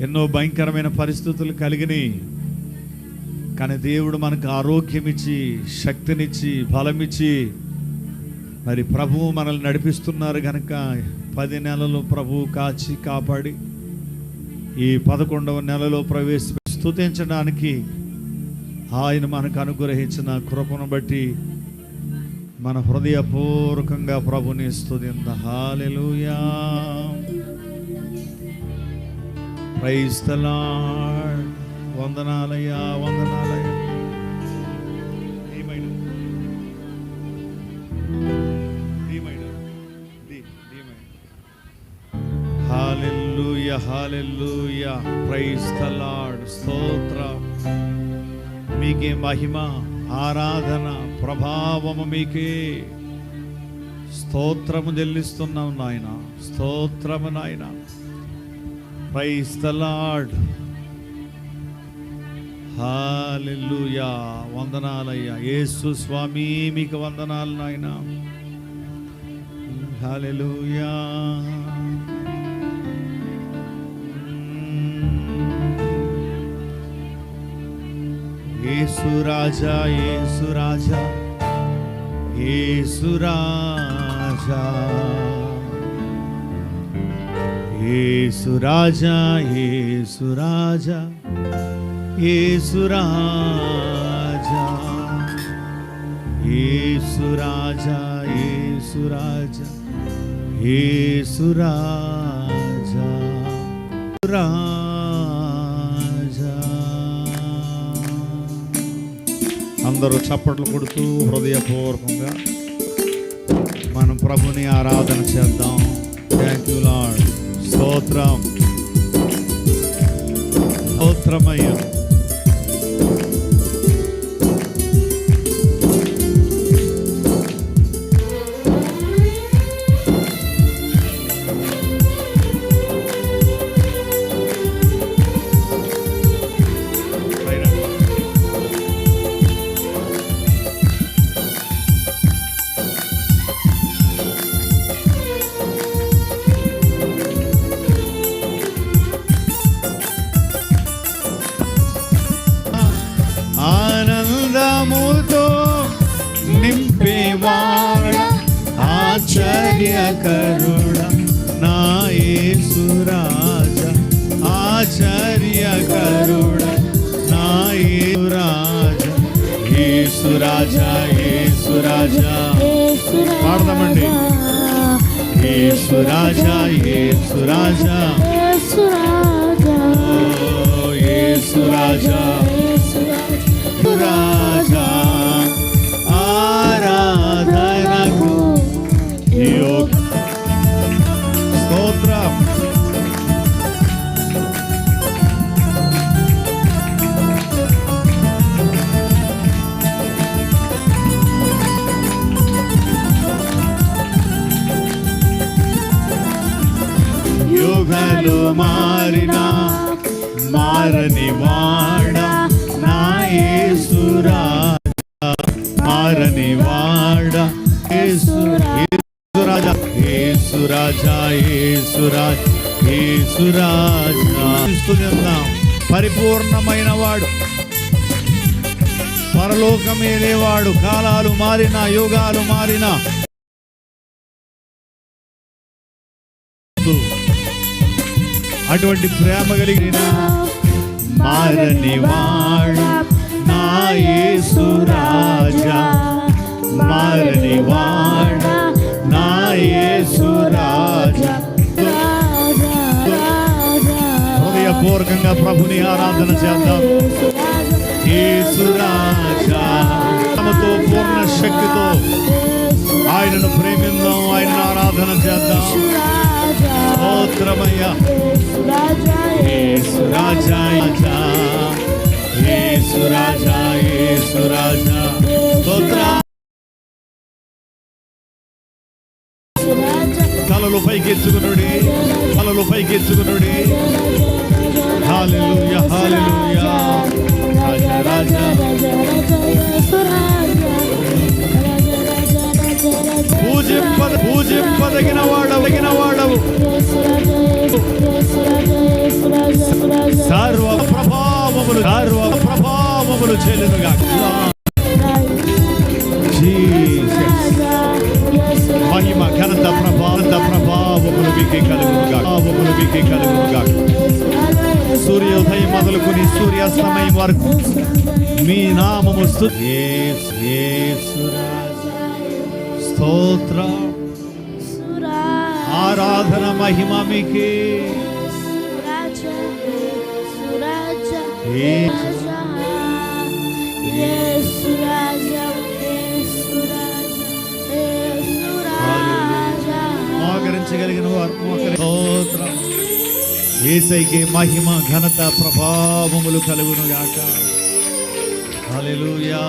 ఎన్నో భయంకరమైన పరిస్థితులు కలిగినాయి. కానీ దేవుడు మనకు ఆరోగ్యం ఇచ్చి శక్తినిచ్చి బలమిచ్చి మరి ప్రభువు మనల్ని నడిపిస్తున్నారు కనుక పది నెలలు ప్రభువు కాచి కాపాడి ఈ పదకొండవ నెలలో ప్రవేశ స్తుతించడానికి ఆయన మనకు అనుగ్రహించిన కృపను బట్టి మన హృదయపూర్వకంగా ప్రభుని స్తుతింద. హాలెలూయా క్రైస్తలాడ్ వందనాలయ్యా వందనాలయ హాలెల్లుయ క్రైస్తలాడ్ స్తోత్ర మీకే మహిమ ఆరాధన ప్రభావము మీకే. స్తోత్రము చెల్లిస్తున్నాం నాయన. స్తోత్రము నాయన. ప్రైజ్ ద లార్డ్ హాలెలూయా వందనాలయ్యా యేసు స్వామి మీకు వందనాలు నాయన హాలెలూయా యేసు రాజా యేసు రాజా యేసు రాజా యేసు రాజా యేసు రాజా యేసు రాజా యేసు రాజా యేసు రాజా యేసు రాజా రాజా. అందరూ చప్పట్లు కొడుతూ హృదయపూర్వకంగా మనం ప్రభుని ఆరాధన చేద్దాం. థ్యాంక్ యూ లాడ్ స్తోత్రం. స్తోత్రమయ్యా. ఆశ్చర్యకరుడ నా యేసురాజ ఆశ్చర్యకరుడ నా యేసురాజ యేసురాజ యేసురాజ పాడదామండి. యేసురాజ యేసురాజ ఓ యేసురాజ మారిన మారని వాడా నా యేసురాజా మారని వాడ యేసు యేసురాజా యేసురాజా యేసురాజా. యేసురాజా స్తుతిద్దాం. పరిపూర్ణమైన వాడు. పరలోకమేలేవాడు కాలాలు మారిన యుగాలు మారిన. అటువంటి ప్రేమ కలిగిన మారని వాడు నా యేసు రాజా. మారని వాడు నా యేసు రాజా. హృదయపూర్వకంగా ప్రభుని ఆరాధన చేద్దాం. యేసు రాజా. తమతో పూర్ణ శక్తితో ఆయనను ప్రేమిద్దాం ఆయనను ఆరాధన చేద్దాం. స్తోత్రమయ్యా. రాజా రాజా యేసు రాజా యేసు రాజా. స్తోత్ర. తలలు పైకెత్తుకునుడి తలలు పైకెత్తుకునుడి. హల్లెలూయా హల్లెలూయా రాజా రాజా. పూజింప పూజింపదగిన వాడవు. సర్వ ప్రభావములు సర్వ ప్రభావములు చెల్లునుగా మహిమ ఘనత ప్రభావంత ప్రభావములు మీకే కలుగునుగా ప్రభావములు మీకే కలుగునుగా సూర్యోదయం మొదలుకొని సూర్యాస్తమయం వరకు మీ నామము. స్తోత్రం. ఆరాధన మహిమ మీకే. మోకరించగలిగిన వారు మోకరి స్తోత్రం. మహిమ ఘనత ప్రభావములు కలుగును గాక హల్లెలూయా హల్లెలూయా.